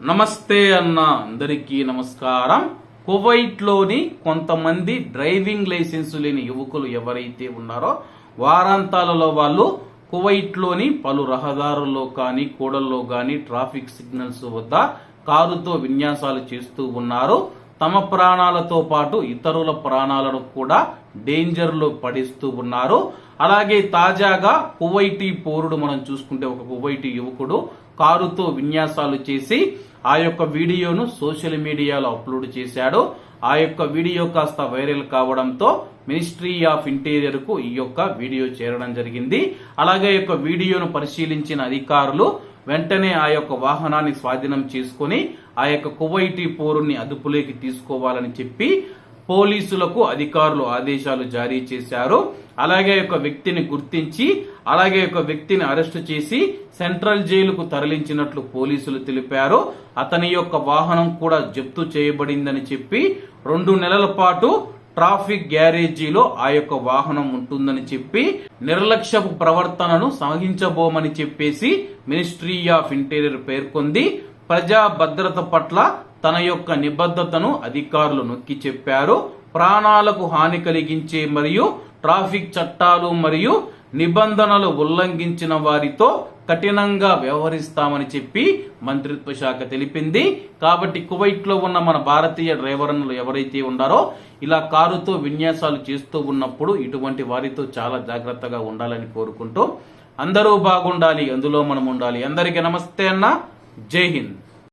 నమస్తే అన్న అందరికీ నమస్కారం. కువైట్లోని కొంతమంది డ్రైవింగ్ లైసెన్స్ లేని యువకులు ఎవరైతే ఉన్నారో వారాంతాలలో వాళ్ళు కువైట్లోని పలు రహదారుల్లో కానీ కూడల్లో కానీ ట్రాఫిక్ సిగ్నల్స్ వద్ద కారుతో విన్యాసాలు చేస్తూ ఉన్నారు. తమ ప్రాణాలతో పాటు ఇతరుల ప్రాణాలను కూడా డేంజర్లో పడిస్తూ ఉన్నారు. అలాగే తాజాగా కువైటీ పౌరుడు మనం చూసుకుంటే ఒక కువైటీ యువకుడు కారుతో విన్యాసాలు చేసి ఆ యొక్క వీడియోను సోషల్ మీడియాలో అప్లోడ్ చేశాడు. ఆ యొక్క వీడియో కాస్త వైరల్ కావడంతో మినిస్ట్రీ ఆఫ్ ఇంటీరియర్కు ఈ యొక్క వీడియో చేరడం జరిగింది. అలాగే ఈ యొక్క వీడియోను పరిశీలించిన అధికారులు వెంటనే ఆ యొక్క వాహనాన్ని స్వాధీనం చేసుకొని ఆ యొక్క కువైటీ పోరుని అదుపులోకి తీసుకోవాలని చెప్పి పోలీసులకు అధికారులు ఆదేశాలు జారీ చేశారు. అలాగే ఒక వ్యక్తిని గుర్తించి అలాగే ఒక వ్యక్తిని అరెస్టు చేసి సెంట్రల్ జైలుకు తరలించినట్లు పోలీసులు తెలిపారు. అతని యొక్క వాహనం కూడా జప్తు చేయబడిందని చెప్పి రెండు నెలల పాటు ట్రాఫిక్ గ్యారేజీలో ఆ యొక్క వాహనం ఉంటుందని చెప్పి నిర్లక్ష్యపు ప్రవర్తనను సహించబోమని చెప్పేసి మినిస్ట్రీ ఆఫ్ ఇంటీరియర్ పేర్కొంది. ప్రజా భద్రత పట్ల తన యొక్క నిబద్ధతను అధికారులు నొక్కి చెప్పారు. ప్రాణాలకు హాని కలిగించే మరియు ట్రాఫిక్ చట్టాలు మరియు నిబంధనలు ఉల్లంఘించిన వారితో కఠినంగా వ్యవహరిస్తామని చెప్పి మంత్రిత్వ శాఖ తెలిపింది. కాబట్టి కువైట్లో ఉన్న మన భారతీయ డ్రైవర్లు ఎవరైతే ఉన్నారో ఇలా కారుతో విన్యాసాలు చేస్తూ ఉన్నప్పుడు ఇటువంటి వారితో చాలా జాగ్రత్తగా ఉండాలని కోరుకుంటూ అందరూ బాగుండాలి అందులో మనం ఉండాలి. అందరికీ నమస్తే అన్న. जय हिंद।